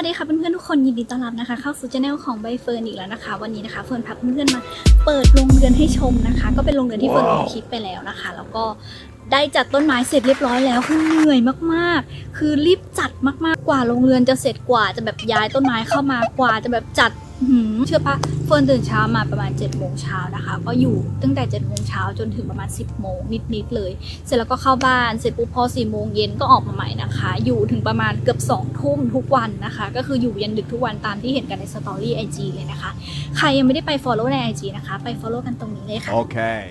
วัสดีค่ะเพื่อนๆทุกคนยินดีต้อนรับนะคะ เข้าสู่ช anel ของใบเฟิร์นอีกแล้วนะคะ วันนี้นะคะเฟิร์นพาเพื่อนๆมาเปิดโรงเรือนให้ชมนะคะ ก็เป็นโรงเรือนที่เฟิร์นลงคลิปไปแล้วนะคะ แล้วก็ได้จัดต้นไม้เสร็จเรียบร้อยแล้วคือเหนื่อยมากๆ คือรีบจัดมากๆกว่าโรงเรือนจะเสร็จกว่าจะแบบย้ายต้นไม้เข้ามากว่าจะแบบจัด เชื่อปะเฟิร์นตื่นเช้ามาประมาณ7จ็ดโมงเช้านะคะ ก็อยู่ตั้งแต่7จ็ดโมงเช้าจนถึงประมาณ 10บโมงนิดๆเลย เสร็จแล้วก็เข้าบ้านเสร็จปุ๊บพอสี่โมงเย็นก็ออกมาใหม่นะคะ อยู่ถึงประมาณเกือบสองทุ่มทุกวันนะคะ ก็คืออยู่ยันดึกทุกวันตามที่เห็นกันในสตอรี่ไอจเลยนะคะ ใครยังไม่ได้ไป follow ใน IG นะคะ ไป follow กันตรงนี้เลยค่ะ Okay.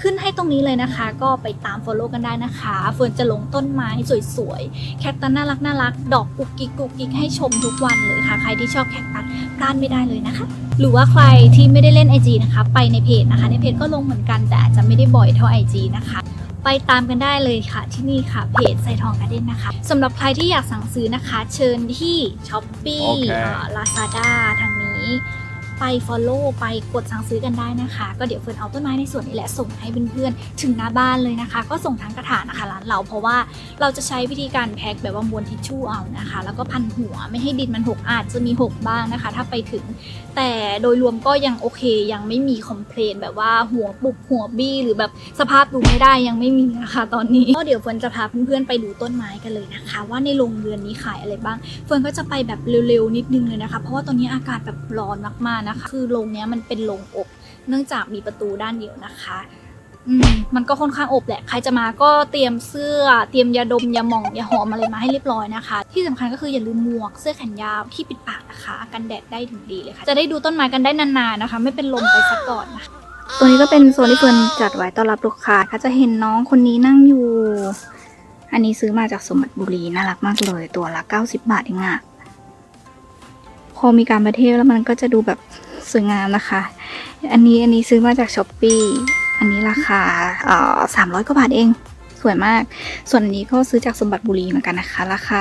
ขึ้นให้ตรงนี้เลยนะคะ ก็ไปตาม follow กันได้นะคะเฟิร์นจะลงต้นไม้สวยๆ แคคตัสน่ารักน่ารัก ดอกกุกกิกกุกกิกให้ชมทุกวันเลยค่ะ ใครที่ชอบแคคตัสพลาดไม่ได้เลยนะคะ หรือว่าใครที่ไม่ได้เล่น IG นะคะ ไปในเพจนะคะ ในเพจก็ลงเหมือนกันแต่อาจจะไม่ได้บ่อยเท่า IG นะคะไปตามกันได้เลยค่ะที่นี่ค่ะ เพจไซทองการ์เด้นนะคะสำหรับใครที่อยากสั่งซื้อนะคะ เชิญที่ s h อ p e e โอเคลาซาด้าทางนี้ ไป Follow ไปกดสั่งซื้อกันได้นะคะ ก็เดี๋ยวเฟิร์นเอาต้นไม้ในส่วนนี้แหละส่งให้เพื่อนๆถึงหน้าบ้านเลยนะคะ ก็ส่งทั้งกระถางนะคะร้านเราเพราะว่าเราจะใช้วิธีการแพ็คแบบว่าม้วนทิชชู่เอานะคะ แล้วก็พันหัวไม่ให้ดินมันหกอาจจะมีหกบ้างนะคะ ถ้าไปถึง แต่โดยรวมก็ยังโอเค ยังไม่มีคอมเพลนแบบว่าหัวปุกหัวบี้ หรือแบบสภาพดูไม่ได้ยังไม่มีนะคะ ตอนนี้ก็เดี๋ยวเฟิร์นจะพาเพื่อนๆไปดูต้นไม้กันเลยนะคะ ว่าในโรงเรือนนี้ขายอะไรบ้าง เฟิร์นก็จะไปแบบเร็วๆนิดนึงเลยนะคะ เพราะว่าตอนนี้อากาศแบบร้อนมากๆนะคะ คือโรงเนี้ยมันเป็นโรงอบ เนื่องจากมีประตูด้านเดียวนะคะอืมมันก็ค่อนข้างอบแหละ ใครจะมาก็เตรียมเสื้อ เตรียมยาดม ยาหม่อง ยาหอมอะไรมาให้เรียบร้อยนะคะ ที่สำคัญก็คืออย่าลืมหมวก เสื้อแขนยาวที่ปิดปากนะคะ กันแดดได้ถึงดีเลยค่ะ จะได้ดูต้นไม้กันได้นานๆนะคะ ไม่เป็นลมไปซะก่อนนะคะ ตัวนี้ก็เป็นโซนที่เฟิร์นจัดไว้ต้อนรับลูกค้าก็จะเห็นน้องคนนี้นั่งอยู่ อันนี้ซื้อมาจากสมบัติบุรี น่ารักมากเลย ตัวละ90 บาทเองอะพอมีการประเทศแล้วมันก็จะดูแบบ สวยงามนะคะ อันนี้อันนี้ซื้อมาจากช้อปปีอันนี้ราคาสามร้อยกว่าบาทเอง สวยมาก ส่วนอันนี้ก็ซื้อจากสมบัติบุรีเหมือนกันนะคะ ราคา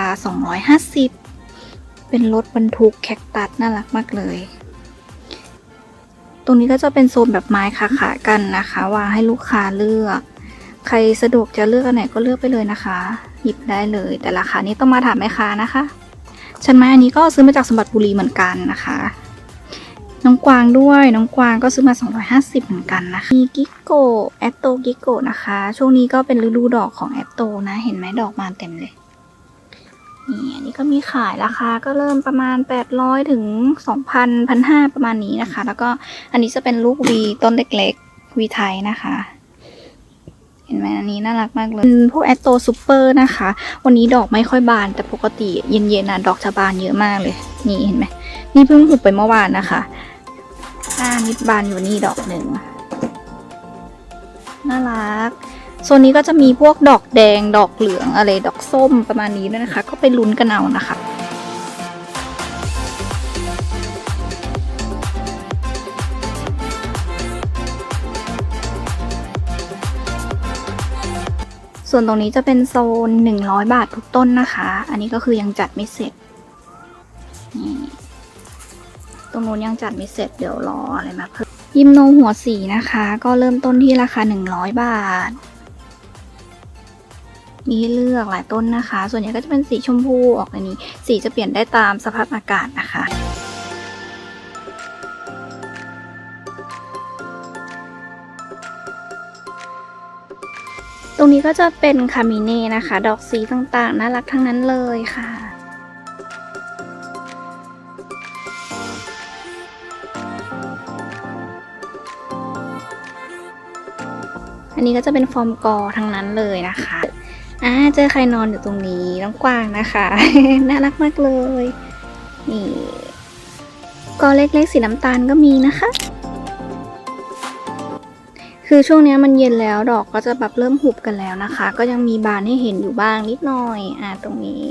250 เป็นรถบรรทุกแคคตัสน่ารักมากเลย ตรงนี้ก็จะเป็นโซนแบบไม้ขาขากันนะคะวางให้ลูกค้าเลือก ใครสะดวกจะเลือกอันไหนก็เลือกไปเลยนะคะ หยิบได้เลย แต่ราคานี้ต้องมาถามแม่ค้านะคะฉันไม้อันนี้ก็ซื้อมาจากสมบัติบุรีเหมือนกันนะคะ น้องกวางด้วยน้องกวางก็ซื้อมา 250 เหมือนกันนะคะมีกิโกแอตโตกิโกนะคะ ช่วงนี้ก็เป็นฤดูดอกของแอตโตนะ เห็นไหมดอกมาเต็มเลยนี่อันนี้ก็มีขายราคาก็เริ่มประมาณ 800 ถึง 2,000 1,500 ประมาณนี้นะคะ แล้วก็อันนี้จะเป็นลูกวีต้นเล็กๆวีไทยนะคะเห็นไหมอันนี้น่ารักมากเลยพวกแอตโตซูเปอร์นะคะ วันนี้ดอกไม่ค่อยบาน แต่ปกติเย็นๆนะดอกจะบานเยอะมากเลย นี่เห็นไหม นี่เพิ่งหุบไปเมื่อวานนะคะ อ่านิดบานอยู่นี่ดอกหนึ่งน่ารักโซนนี้ก็จะมีพวกดอกแดงดอกเหลืองอะไรดอกส้มประมาณนี้ด้วยนะคะ ก็ไปลุ้นกันเอานะคะส่วนตรงนี้จะเป็นโซน 100 บาททุกต้นนะคะ อันนี้ก็คือยังจัดไม่เสร็จนี่ รงนู้นยังจัดไม่เสร็จเดี๋ยวรออะไรมาเพิ่มยิมโนหัวสีนะคะ ก็เริ่มต้นที่ราคา 100 บาท มีให้เลือกหลายต้นนะคะ ส่วนใหญ่ก็จะเป็นสีชมพูออกอันนี้ สีจะเปลี่ยนได้ตามสภาพอากาศนะคะตรงนี้ก็จะเป็นคามิเน่นะคะ ดอกสีต่างๆ น่ารักทั้งนั้นเลยค่ะ อันนี้ก็จะเป็นฟอร์มกอทั้งนั้นเลยนะคะอ่าเจอใครนอนอยู่ตรงนี้น้องกวางนะคะ น่ารักมากเลย นี่กอเล็กๆสีน้ำตาลก็มีนะคะ คือช่วงนี้มันเย็นแล้วดอกก็จะแบบเริ่มหุบกันแล้วนะคะ ก็ยังมีบานให้เห็นอยู่บ้างนิดหน่อย อ่าตรงนี้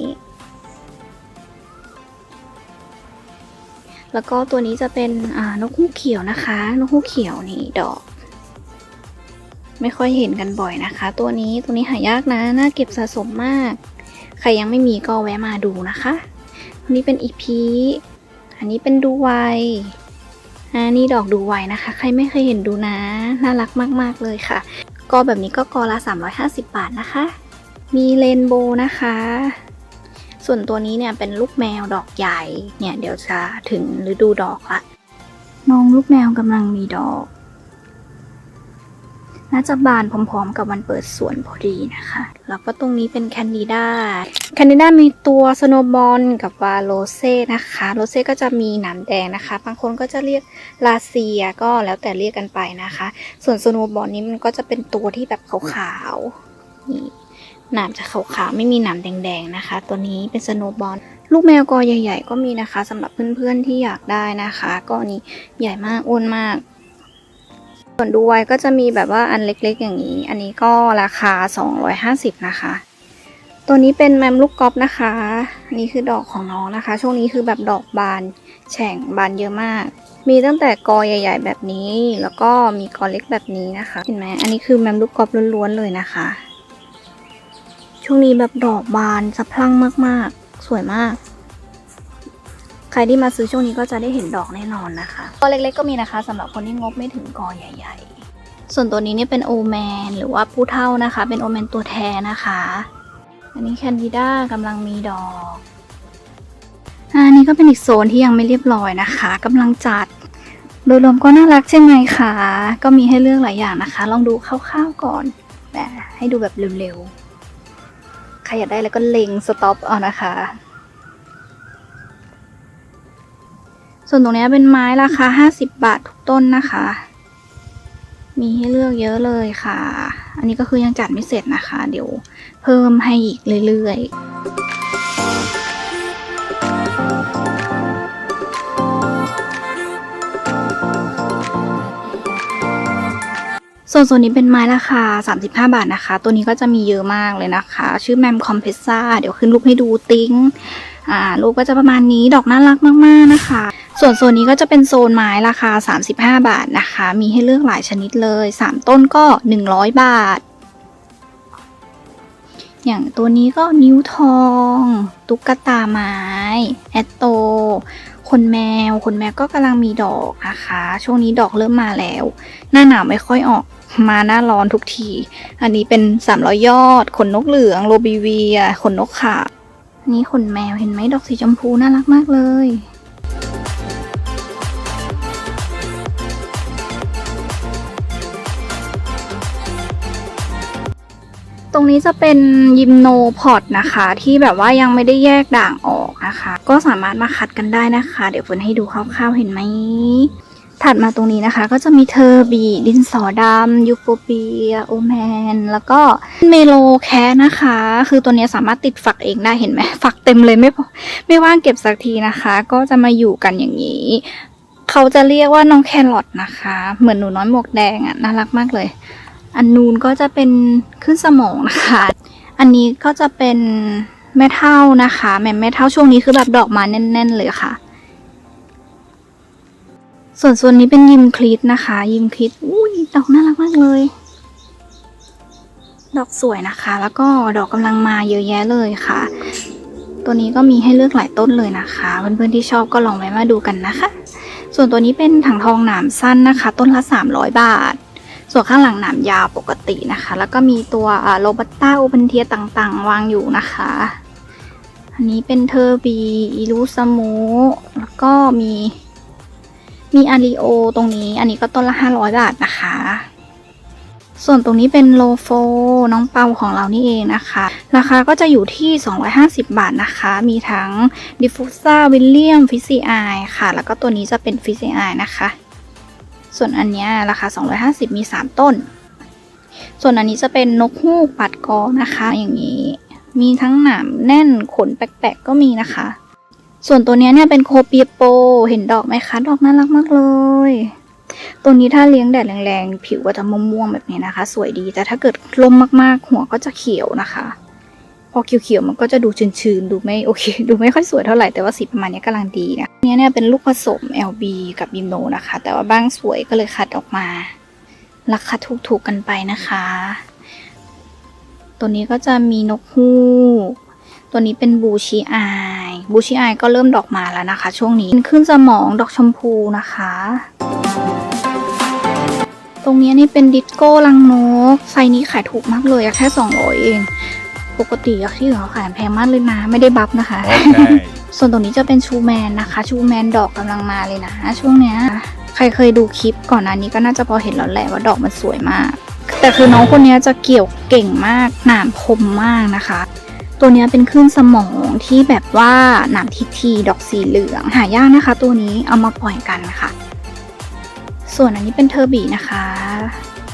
แล้วก็ตัวนี้จะเป็นอ่านกฮูกเขียวนะคะ นกฮูกเขียวนี่ดอก ไม่ค่อยเห็นกันบ่อยนะคะ ตัวนี้ตัวนี้หายากนะ น่าเก็บสะสมมาก ใครยังไม่มีก็แวะมาดูนะคะอันนี้เป็นอีพีอันนี้เป็นดูไวอันนี้ดอกดูไวนะคะ ใครไม่เคยเห็นดูนะ น่ารักมาก ๆ เลยค่ะ ก็แบบนี้ก็กอละ 350 บาทนะคะ มีเรนโบว์นะคะ ส่วนตัวนี้เนี่ยเป็นลูกแมวดอกใหญ่ เนี่ยเดี๋ยวจะถึงฤดูดอกละ น้องลูกแมวกำลังมีดอก น่าจะบานพร้อมๆ กับวันเปิดสวนพอดีนะคะ แล้วก็ตรงนี้เป็นแคนดิดาแคนดิดามีตัวสโนบอลกับวาโรเซ่นะคะโรเซ่ก็จะมีหนามแดงนะคะ บางคนก็จะเรียกลาเซียก็แล้วแต่เรียกกันไปนะคะ ส่วนสโนบอลนี้มันก็จะเป็นตัวที่แบบขาวๆนี่หนามจะขาวๆไม่มีหนามแดงๆนะคะ ตัวนี้เป็นสโนบอลลูกแมวกอใหญ่ ๆ ก็มีนะคะสำหรับเพื่อนๆที่อยากได้นะคะ ก็นี้ใหญ่มากอ้วนมาก ส่วนดูไว้ก็จะมีแบบว่าอันเล็กๆ อย่างนี้ อันนี้ก็ราคา 250 นะคะ ตัวนี้เป็นแมมลูกกอล์ฟนะคะนนี้คือดอกของน้องนะคะ ช่วงนี้คือแบบดอกบานแฉ่งบานเยอะมาก มีตั้งแต่กอใหญ่ ๆ แบบนี้ แล้วก็มีกอเล็กแบบนี้นะคะ เห็นไหมอันนี้คือแมมลูกกอล์ฟล้วนๆเลยนะคะ ช่วงนี้แบบดอกบานสะพรั่งมากๆ สวยมาก ใครที่มาซื้อช่วงนี้ก็จะได้เห็นดอกแน่นอนนะคะกอเล็กๆก็มีนะคะสำหรับคนที่งบไม่ถึงกอใหญ่ ๆ ส่วนตัวนี้เนี่ยเป็นโอแมนหรือว่าผู้เท่านะคะ เป็นโอแมนตัวแทนนะคะ อันนี้แคนดิด้ากำลังมีดอกอันนี้ก็เป็นอีกโซนที่ยังไม่เรียบร้อยนะคะกำลังจัดโดยรวมก็น่ารักใช่ไหมคะ ก็มีให้เลือกหลายอย่างนะคะ ลองดูคร่าวๆก่อนแต่ให้ดูแบบเร็วๆ ใครอยากได้แล้วก็เล็งสต็อปเอานะคะ ส่วนตรงนี้เป็นไม้ราคา 50 บาททุกต้นนะคะ มีให้เลือกเยอะเลยค่ะ อันนี้ก็คือยังจัดไม่เสร็จนะคะ เดี๋ยวเพิ่มให้อีกเรื่อยๆส่วนโซนนี้เป็นไม้ราคา 35 บาทนะคะ ตัวนี้ก็จะมีเยอะมากเลยนะคะ ชื่อแมมคอมเพรสซ่า เดี๋ยวขึ้นรูปให้ดูติ้ง อ่ารูปก็จะประมาณนี้ดอกน่ารักมากๆนะคะ ส่วนโซนนี้ก็จะเป็นโซนไม้ราคา 35 บาทนะคะ มีให้เลือกหลายชนิดเลย 3 ต้นก็ 100 บาท อย่างตัวนี้ก็นิ้วทอง ตุ๊กตาไม้ แอตโต คนแมว คนแมวก็กำลังมีดอกนะคะ ช่วงนี้ดอกเริ่มมาแล้ว หน้าหนาวไม่ค่อยออกมาหน้าร้อนทุกที อันนี้เป็น 300 ยอด ขนนกเหลือง โรบิเวีย ขนนกขาว นี้ขนแมวเห็นไหมดอกสีชมพูน่ารักมากเลย ตรงนี้จะเป็นยิมโนพอตนะคะ ที่แบบว่ายังไม่ได้แยกด่างออกนะคะ ก็สามารถมาคัดกันได้นะคะ เดี๋ยวฝนให้ดูคร่าวๆเห็นไหม ถัดมาตรงนี้นะคะ ก็จะมีเทอร์บีดินสอดำยูโฟเปียโอแมน แล้วก็เมโลแคนะคะ คือตัวนี้สามารถติดฝักเองได้เห็นไหมฝักเต็มเลยไม่พอไม่ว่างเก็บสักทีนะคะ ก็จะมาอยู่กันอย่างนี้ เขาจะเรียกว่าน้องแครอทนะคะ เหมือนหนูน้อยหมวกแดงอะ่ะน่ารักมากเลย อันนูนก็จะเป็นขึ้นสมองนะคะ อันนี้ก็จะเป็นแม่เท่านะคะแม่แม่เท่าช่วงนี้คือแบบดอกมาแน่น ๆ เลยค่ะ ส่วนส่วนนี้เป็นยิมคลิตนะคะ ยิมคลิตอุ้ยดอกน่ารักมากเลย ดอกสวยนะคะ แล้วก็ดอกกำลังมาเยอะแยะเลยค่ะ ตัวนี้ก็มีให้เลือกหลายต้นเลยนะคะ เพื่อนๆที่ชอบก็ลองแวะมาดูกันนะคะ ส่วนตัวนี้เป็นถังทองหนามสั้นนะคะ ต้นละ 300 บาท ส่วนข้างหลังหนามยาวปกตินะคะ แล้วก็มีตัวโรบัตต้าโอเปนเทียต่างๆ วางอยู่นะคะอันนี้เป็นเทอร์บีอีลูสมูแล้วก็มี มีอาริโอตรงนี้ อันนี้ก็ต้นละ 500 บาทนะคะ ส่วนตรงนี้เป็นโลโฟน้องเปาของเรานี่เองนะคะ ราคาก็จะอยู่ที่ 250 บาทนะคะ มีทั้งดิฟฟูซ่าวิลเลียมฟิซีไอค่ะ แล้วก็ตัวนี้จะเป็นฟิซีไอนะคะ ส่วนอันเนี้ยราคา 250 มี 3 ต้น ส่วนอันนี้จะเป็นนกฮูกปัดกอนะคะ อย่างนี้ มีทั้งหนามแน่นขนแปลกๆก็มีนะคะ ส่วนตัวนี้เนี่ยเป็นโคเปียโป เห็นดอกไหมคะ ดอกน่ารักมากเลย ตัวนี้ถ้าเลี้ยงแดดแรงๆ ผิวก็จะม่วงๆแบบนี้นะคะ สวยดี แต่ถ้าเกิดลมมากๆ หัวก็จะเขียวนะคะ พอเขียวๆ มันก็จะดูชื้นๆ ดูไม่โอเค ดูไม่ค่อยสวยเท่าไหร่ แต่ว่าสีประมาณนี้กำลังดีนะเนี้ยเนี่ยเป็นลูกผสม LB กับยิมโนนะคะ แต่ว่าบ้างสวยก็เลยคัดออกมา ราคาถูกๆ กันไปนะคะ ตัวนี้ก็จะมีนกฮูก ตัวนี้เป็นบูชีอายบูชีอายก็เริ่มดอกมาแล้วนะคะ ช่วงนี้ขึ้นสมองดอกชมพูนะคะ ตรงนี้นี่เป็นดิสโก้ลังนกไซส์นี้ขายถูกมากเลยอะแค่200เอง ปกติอะที่อื่นเขาขายแพงมากเลยนะไม่ได้บัฟนะคะ Okay. ส่วนตรงนี้จะเป็นชูแมนนะคะ ชูแมนดอกกำลังมาเลยนะ ช่วงเนี้ยใครเคยดูคลิปก่อนหน้านี้ก็น่าจะพอเห็นแล้วแหละว่าดอกมันสวยมาก แต่คือน้องคนเนี้ยจะเกี่ยวเก่งมากหนามคมมากนะคะ ตัวนี้เป็นคลื่นสมองที่แบบว่าหนามทิทีดอกสีเหลือง หายากนะคะ ตัวนี้เอามาปล่อยกันนะคะส่วนอันนี้เป็นเทอร์บีนะคะ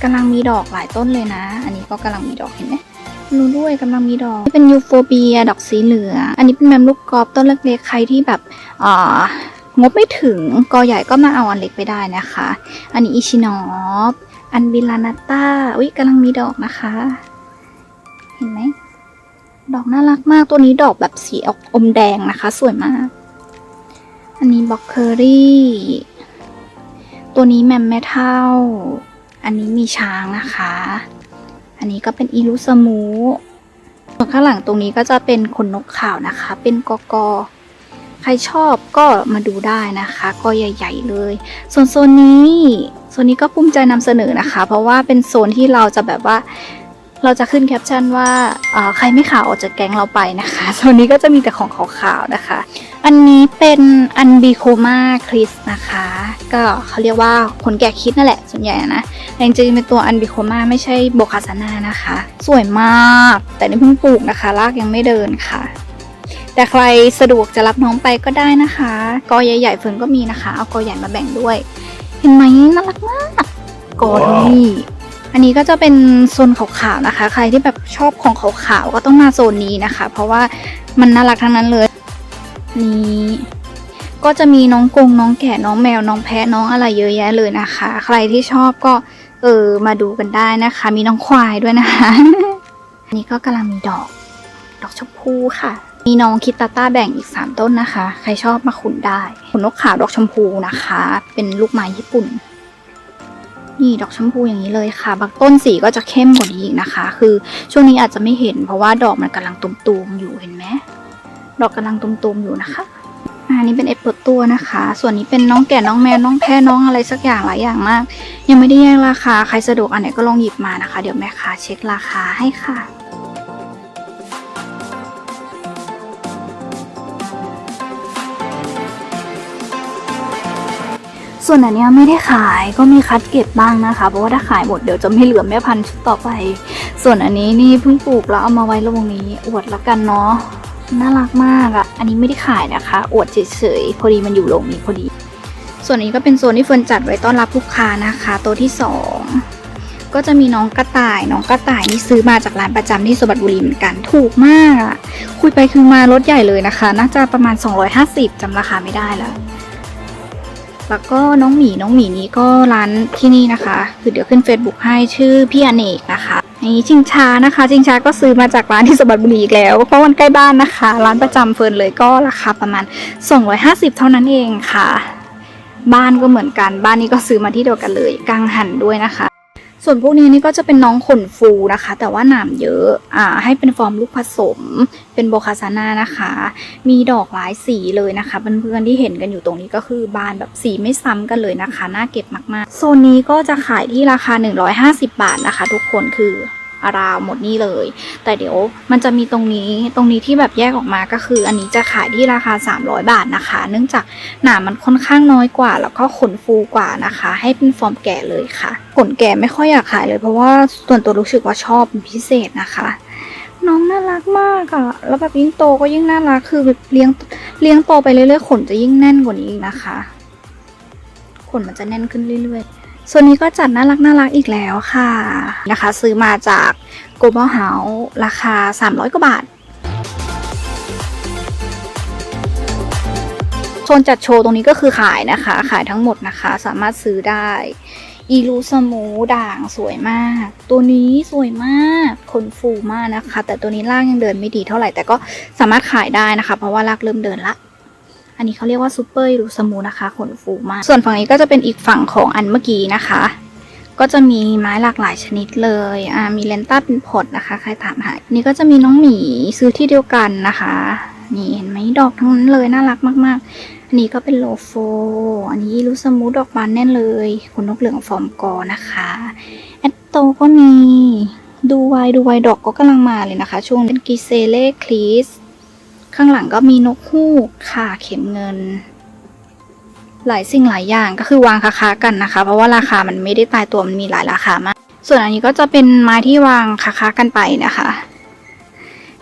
กำลังมีดอกหลายต้นเลยนะ อันนี้ก็กำลังมีดอกเห็นไหมรู้ด้วยกำลังมีดอกนี่เป็นยูโฟเบียดอกสีเหลืองอันนี้เป็นแมมลูกกอล์ฟต้นเล็กๆใครที่แบบอ่างบไม่ถึงกอใหญ่ก็มาเอาอันเล็กไปได้นะคะ อันนี้อิชินอฟอันบิลานาต้าอุ้ยกำลังมีดอกนะคะ เห็นไหม ดอกน่ารักมากตัวนี้ดอกแบบสีออกอมแดงนะคะ สวยมาก อันนี้บล็อกเคอรี่ ตัวนี้แมมแม่เท่าอันนี้มีช้างนะคะ อันนี้ก็เป็นอีลูสมูส่วนข้างหลังตรงนี้ก็จะเป็นขนนกขาวนะคะ เป็นกอกอใครชอบก็มาดูได้นะคะ ก็ใหญ่ ๆ เลย ส่วนโซนนี้ โซนนี้ก็ภูมิใจนำเสนอนะคะ เพราะว่าเป็นโซนที่เราจะแบบว่า เราจะขึ้นแคปชั่นว่าใครไม่ขาวออกจากแก๊งเราไปนะคะโซนนี้ก็จะมีแต่ของขาวๆนะคะ อันนี้เป็นอันบีโคมาคริสนะคะ ก็เขาเรียกว่าคนแก่คิดนั่นแหละส่วนใหญ่นะแต่จริงๆเป็นตัวอันบิโคมาไม่ใช่โบคาซานานะคะ สวยมาก แต่นี่เพิ่งปลูกนะคะรากยังไม่เดินค่ะ แต่ใครสะดวกจะรับน้องไปก็ได้นะคะกอใหญ่ๆเฟิร์นก็มีนะคะ เอากอใหญ่มาแบ่งด้วย เห็นไหมน่ารักมากกอนี่ อันนี้ก็จะเป็นโซนขาวๆนะคะ ใครที่แบบชอบของขาวๆก็ต้องมาโซนนี้นะคะ เพราะว่ามันน่ารักทั้งนั้นเลย นี่ก็จะมีน้องกงน้องแกะน้องแมวน้องแพะน้องอะไรเยอะแยะเลยนะคะ ใครที่ชอบก็เออมาดูกันได้นะคะ มีน้องควายด้วยนะคะอันนี้ก็กำลังมีดอก ดอกชมพูค่ะ มีน้องคิตตาต้าแบ่งอีก 3 ต้นนะคะ ใครชอบมาขุนได้ขุนนกขาวดอกชมพูนะคะ เป็นลูกไม้ญี่ปุ่น นี่ดอกชมพูอย่างนี้เลยค่ะ บางต้นสีก็จะเข้มกว่านี้อีกนะคะ คือช่วงนี้อาจจะไม่เห็น เพราะว่าดอกมันกำลังตุมๆอยู่เห็นไหมดอกกำลังตุมๆอยู่นะคะอันนี้เป็นเอฟเปิดตัวนะคะ ส่วนนี้เป็นน้องแก่น้องแมวน้องแพ้น้องอะไรสักอย่างหลายอย่างมาก ยังไม่ได้แยกราคาใครสะดวกอันไหนก็ลองหยิบมานะคะ เดี๋ยวแม่ค้าเช็คราคาให้ค่ะ ส่วนอันนี้ไม่ได้ขายก็มีคัดเก็บบ้างนะคะ เพราะว่าถ้าขายหมดเดี๋ยวจะไม่เหลือแม่พันธุ์ชุดต่อไป ส่วนอันนี้นี่เพิ่งปลูกแล้วเอามาไว้ระวงนี้ อวดละกันเนาะน่ารักมากอะ่ะ อันนี้ไม่ได้ขายนะคะ อวดเฉยๆพอดีมันอยู่โรงนี้พอดี ส่วนนี้ก็เป็นโซนที่เฟิร์นจัดไว้ต้อนรับลูกค้านะคะตัวที่สองก็จะมีน้องกระต่าย น้องกระต่ายนี่ซื้อมาจากร้านประจำที่สมบัติบุรีเหมือนกันถูกมากอะคุยไปคือมารถใหญ่เลยนะคะ น่าจะประมาณ 250จำราคาไม่ได้แล้ว แล้วก็น้องหมีน้องหมีนี้ก็ร้านที่นี่นะคะ คือเดี๋ยวขึ้น Facebook ให้ชื่อพี่อเนกนะคะนี่ชิงช้านะคะชิงช้าก็ซื้อมาจากร้านที่สบัดบุรีอีกแล้ว เพราะมันใกล้บ้านนะคะ ร้านประจำเฟิร์นเลยก็ราคาประมาณ 250 เท่านั้นเองค่ะ บ้านก็เหมือนกันบ้านนี้ก็ซื้อมาที่เดียวกันเลยกังหันด้วยนะคะ ส่วนพวกนี้นี่ก็จะเป็นน้องขนฟูนะคะ แต่ว่าหนามเยอะอ่าให้เป็นฟอร์มลูกผสม เป็นโบคาซาน่านะคะ มีดอกหลายสีเลยนะคะเพื่อนๆที่เห็นกันอยู่ตรงนี้ก็คือบานแบบสีไม่ซ้ำกันเลยนะคะ น่าเก็บมากๆ โซนนี้ก็จะขายที่ราคา 150 บาทนะคะ ทุกคนคือ ราวหมดนี่เลย แต่เดี๋ยวมันจะมีตรงนี้ตรงนี้ที่แบบแยกออกมาก็คือ อันนี้จะขายที่ราคา 300 บาทนะคะ เนื่องจากหนามันค่อนข้างน้อยกว่า แล้วก็ขนฟูกว่านะคะ ให้เป็นฟอร์มแก่เลยค่ะขนแก่ไม่ค่อยอยากขายเลย เพราะว่าส่วนตัวรู้สึกว่าชอบเป็นพิเศษนะคะน้องน่ารักมากอะแล้วแบบยิ่งโตก็ยิ่งน่ารัก คือเลี้ยงเลี้ยงโตไปเรื่อยๆ ขนจะยิ่งแน่นกว่านี้อีกนะคะ ขนมันจะแน่นขึ้นเรื่อยๆ ส่วนนี้ก็จัดน่ารักน่ารักอีกแล้วค่ะนะคะ ซื้อมาจาก Global House ราคา 300 กว่าบาทโซนจัดโชว์ตรงนี้ก็คือขายนะคะ ขายทั้งหมดนะคะ สามารถซื้อได้อีลูสมูด่างสวยมาก ตัวนี้สวยมากขนฟูมากนะคะ แต่ตัวนี้ล่ากยังเดินไม่ดีเท่าไหร่แต่ก็สามารถขายได้นะคะ เพราะว่าลากเริ่มเดินละ อันนี้เขาเรียกว่าซูเปอร์อีลูสมูนะคะ ขนฟูมาก ส่วนฝั่งนี้ก็จะเป็นอีกฝั่งของอันเมื่อกี้นะคะ ก็จะมีไม้หลากหลายชนิดเลยอ่ามีเลนต้าเป็นพอดนะคะ ใครถามหาอันนี้ก็จะมีน้องหมีซื้อที่เดียวกันนะคะ นี่เห็นไหมดอกทั้งนั้นเลยน่ารักมาก ๆ อันนี้ก็เป็นโลโฟ อันนี้ลูสมูดดอกบานแน่นเลยขนนกเหลืองฟอร์มกอนะคะแอตโตก็มีดูไวดูไวดอกก็กำลังมาเลยนะคะ ช่วงเป็นกิเซเล่คลีส ข้างหลังก็มีนกฮูกค่ะเข็มเงิน หลายสิ่งหลายอย่างก็คือวางคาๆกันนะคะ เพราะว่าราคามันไม่ได้ตายตัวมันมีหลายราคามาก ส่วนอันนี้ก็จะเป็นไม้ที่วางคาๆกันไปนะคะ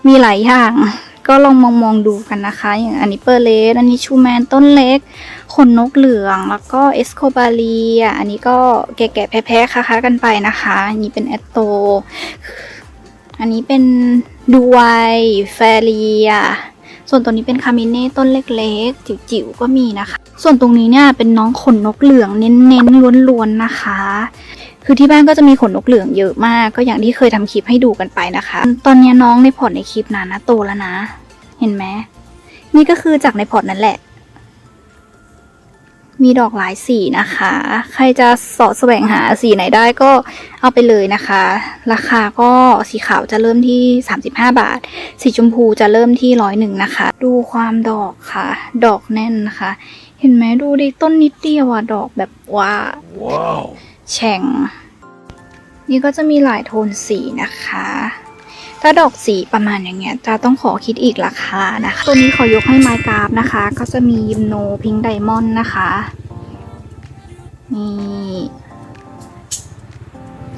มีหลายอย่างก็ลองมองมองๆดูกันนะคะ อย่างอันนี้เปอร์เลสอันนี้ชูแมนต้นเล็กขนนกเหลืองแล้วก็เอสโคบาลีอันนี้ก็แก่ๆแพ้ๆคาๆกันไปนะคะอันนี้เป็นแอตโต อันนี้เป็นดูไวแฟเรีย ส่วนตัวนี้เป็นคามิเน่ต้นเล็กๆ จิ๋วๆ ก็มีนะคะ ส่วนตรงนี้เนี่ยเป็นน้องขนนกเหลืองเน้นๆ ล้วนๆ นะคะ คือที่บ้านก็จะมีขนนกเหลืองเยอะมาก ก็อย่างที่เคยทำคลิปให้ดูกันไปนะคะ ตอนนี้น้องในพอร์ตในคลิปนั้นนะโตแล้วนะ เห็นไหมนี่ก็คือจากในพอร์ตนั่นแหละ มีดอกหลายสีนะคะ ใครจะเสาะแสวงหาสีไหนได้ก็เอาไปเลยนะคะ ราคาก็สีขาวจะเริ่มที่ 35 บาท สีชมพูจะเริ่มที่ร้อยหนึ่งนะคะ ดูความดอกค่ะ ดอกแน่นนะคะ เห็นไหมดูดิต้นนิดเดียวอะดอกแบบว่า Wow. แฉ่ง นี่ก็จะมีหลายโทนสีนะคะ ถ้าดอกสีประมาณอย่างเงี้ยจะต้องขอคิดอีกราคานะคะ ตัวนี้ขอยกให้ไมค์กราฟนะคะ ก็จะมียิมโนพิงไดมอนด์นะคะนี่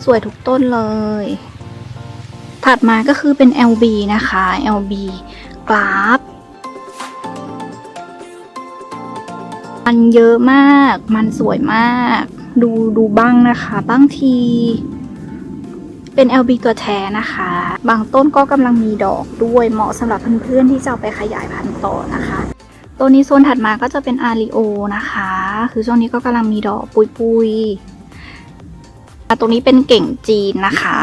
สวยทุกต้นเลย ถัดมาก็คือเป็น LB นะคะ LB กราฟมันเยอะมาก มันสวยมาก ดูดูบ้างนะคะ บางที เป็น LB ตัวแท้นะคะ บางต้นก็กำลังมีดอกด้วยเหมาะสำหรับเพื่อนๆที่จะเอาไปขยายพันธุ์ต่อนะคะ ตัวนี้โซนถัดมาก็จะเป็นอาริโอนะคะ คือช่วงนี้ก็กำลังมีดอกปุยๆอะตรงนี้เป็นเก่งจีนนะคะ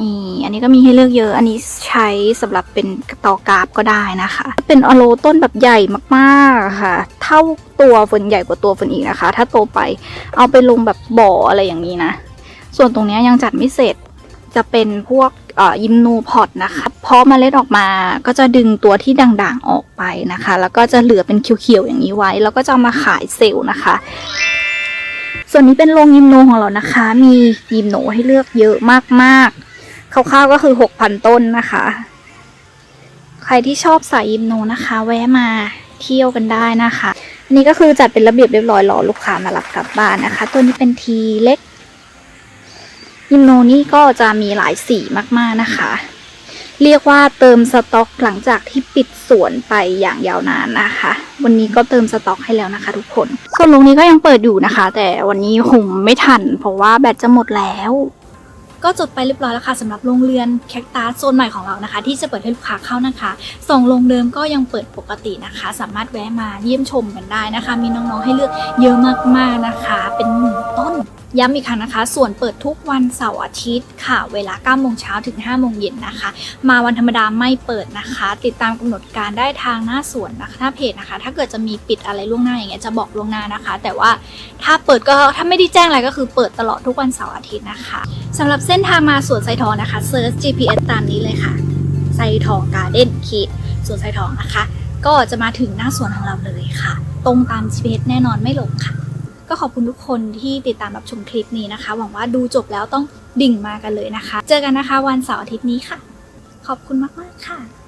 นี่อันนี้ก็มีให้เลือกเยอะ อันนี้ใช้สำหรับเป็นตอกราฟก็ได้นะคะ เป็นอโลต้นแบบใหญ่มากๆค่ะ เท่าตัวฝนใหญ่กว่าตัวฝนอีกนะคะ ถ้าโตไปเอาไปลงแบบบ่ออะไรอย่างนี้นะ ส่วนตรงนี้ยังจัดไม่เสร็จจะเป็นพวกยิมนูพอตนะคะเพราะเมล็ดออกมาก็จะดึงตัวที่ด่างๆออกไปนะคะ แล้วก็จะเหลือเป็นเขียวๆอย่างนี้ไว้ แล้วก็จะมาขายเซลล์นะคะ ส่วนนี้เป็นโรงยิมโนของเรานะคะ มียิมโนให้เลือกเยอะมากๆคร่าวๆก็คือ 6,000 ต้นนะคะ ใครที่ชอบสายยิมโนนะคะ แวะมาเที่ยวกันได้นะคะ อันนี้ก็คือจัดเป็นระเบียบเรียบร้อยรอลูกค้ามารับกลับบ้านนะคะ ตัวนี้เป็นทีเล็ก ยิมโนนี่ก็จะมีหลายสีมากๆนะคะ เรียกว่าเติมสต็อกหลังจากที่ปิดสวนไปอย่างยาวนานนะคะ วันนี้ก็เติมสต็อกให้แล้วนะคะ ทุกคนส่วนโรงนี้ก็ยังเปิดอยู่นะคะ แต่วันนี้คงไม่ทัน เพราะว่าแบตจะหมดแล้วก็จดไปเรียบร้อยแล้วค่ะสำหรับโรงเรือนแคคตัสโซนใหม่ของเรานะคะ ที่จะเปิดให้ลูกค้าเข้านะคะสองโรงเดิมก็ยังเปิดปกตินะคะ สามารถแวะมาเยี่ยมชมกันได้นะคะ มีน้องๆให้เลือกเยอะมากๆนะคะ เป็นหมื่นต้น ย้ำอีกครั้งนะคะ ส่วนเปิดทุกวันเสาร์อาทิตย์ค่ะ เวลา9โมงเช้าถึง5โมงเย็นนะคะ มาวันธรรมดาไม่เปิดนะคะ ติดตามกำหนดการได้ทางหน้าสวนนะคะหน้าเพจนะคะ ถ้าเกิดจะมีปิดอะไรล่วงหน้าอย่างเงี้ยจะบอกล่วงหน้านะคะ แต่ว่าถ้าเปิดก็ถ้าไม่ได้แจ้งอะไรก็คือเปิดตลอดทุกวันเสาร์อาทิตย์นะคะสำหรับเส้นทางมาสวนไซทองนะคะเซิร์ช GPS ตามนี้เลยค่ะไซทองการ์เด้นขีดสวนไซทองนะคะ ก็จะมาถึงหน้าสวนของเราเลยค่ะ ตรงตาม GPS แน่นอนไม่หลงค่ะ ก็ขอบคุณทุกคนที่ติดตามรับชมคลิปนี้นะคะ หวังว่าดูจบแล้วต้องดิ่งมากันเลยนะคะ เจอกันนะคะวันเสาร์อาทิตย์นี้ค่ะ ขอบคุณมากๆค่ะ